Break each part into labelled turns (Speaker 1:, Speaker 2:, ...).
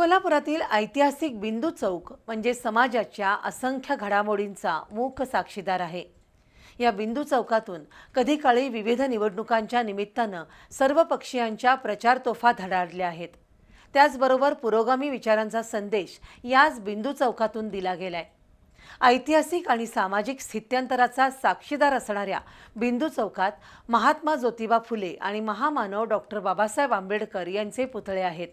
Speaker 1: कोल्हापुरातील ऐतिहासिक बिंदू चौक म्हणजे समाजाच्या असंख्य घडामोडींचा मूक साक्षीदार आहे. या बिंदू चौकातून कधीकाळी विविध निवडणुकांच्या निमित्तानं सर्व पक्षीयांच्या प्रचार तोफा धडाडल्या आहेत. त्याचबरोबर पुरोगामी विचारांचा संदेश याच बिंदू चौकातून दिला गेलाय. ऐतिहासिक आणि सामाजिक स्थित्यंतराचा साक्षीदार असणाऱ्या बिंदू चौकात महात्मा ज्योतिबा फुले आणि महामानव डॉक्टर बाबासाहेब आंबेडकर यांचे पुतळे आहेत.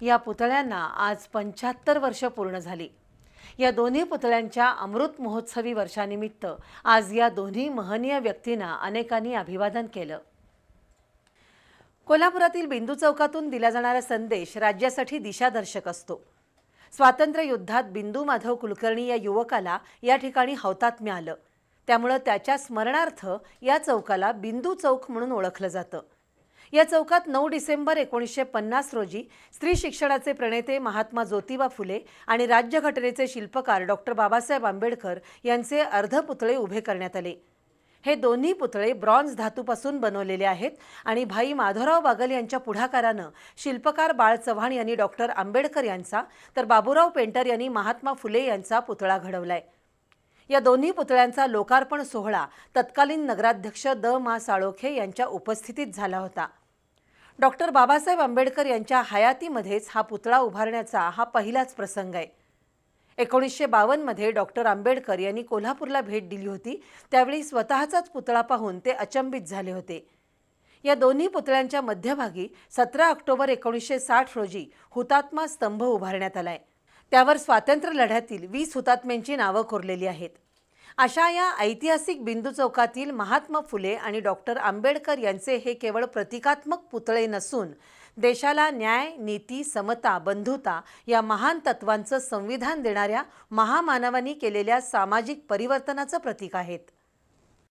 Speaker 1: या पुतळ्यांना आज पंच्याहत्तर वर्ष पूर्ण झाली. या दोन्ही पुतळ्यांच्या अमृत महोत्सवी वर्षानिमित्त आज या दोन्ही महनीय व्यक्तींना अनेकांनी अभिवादन केलं. कोल्हापुरातील बिंदू चौकातून दिला जाणारा संदेश राज्यासाठी दिशादर्शक असतो. स्वातंत्र्य युद्धात बिंदू माधव कुलकर्णी या युवकाला या ठिकाणी हौतात्म्य आलं त्यामुळं त्याच्या स्मरणार्थ या चौकाला बिंदू चौक म्हणून ओळखलं जातं. या चौकात नऊ डिसेंबर एकोणीसशे पन्नास रोजी स्त्री शिक्षणाचे प्रणेते महात्मा ज्योतिबा फुले आणि राज्यघटनेचे शिल्पकार डॉक्टर बाबासाहेब आंबेडकर यांचे अर्धपुतळे उभे करण्यात आले. हे दोन्ही पुतळे ब्रॉन्झ धातूपासून बनवलेले आहेत आणि भाई माधवराव बागल यांच्या पुढाकारानं शिल्पकार बाळ चव्हाण यांनी डॉक्टर आंबेडकर यांचा तर बाबूराव पेंटर यांनी महात्मा फुले यांचा पुतळा घडवलाय. या दोन्ही पुतळ्यांचा लोकार्पण सोहळा तत्कालीन नगराध्यक्ष द. मा. साळोखे यांच्या उपस्थितीत झाला होता. डॉक्टर बाबासाहेब आंबेडकर यांच्या हयातीमध्येच हा पुतळा उभारण्याचा हा पहिलाच प्रसंग आहे. एकोणीसशे बावन्नमध्ये डॉक्टर आंबेडकर यांनी कोल्हापूरला भेट दिली होती. त्यावेळी स्वतःचाच पुतळा पाहून ते अचंबित झाले होते. या दोन्ही पुतळ्यांच्या मध्यभागी सतरा ऑक्टोबर एकोणीसशे साठ रोजी हुतात्मा स्तंभ उभारण्यात आलाय. त्यावर स्वातंत्र्य लढ्यातील वीस हुतात्म्यांची नावं कोरलेली आहेत. अशा या ऐतिहासिक बिंदू चौकातील महात्मा फुले आणि डॉक्टर आंबेडकर यांचे हे केवळ प्रतिकात्मक पुतळे नसून देशाला न्याय नीती समता बंधुता या महान तत्वांचं संविधान देणाऱ्या महामानवांनी केलेल्या सामाजिक परिवर्तनाचं प्रतीक आहेत.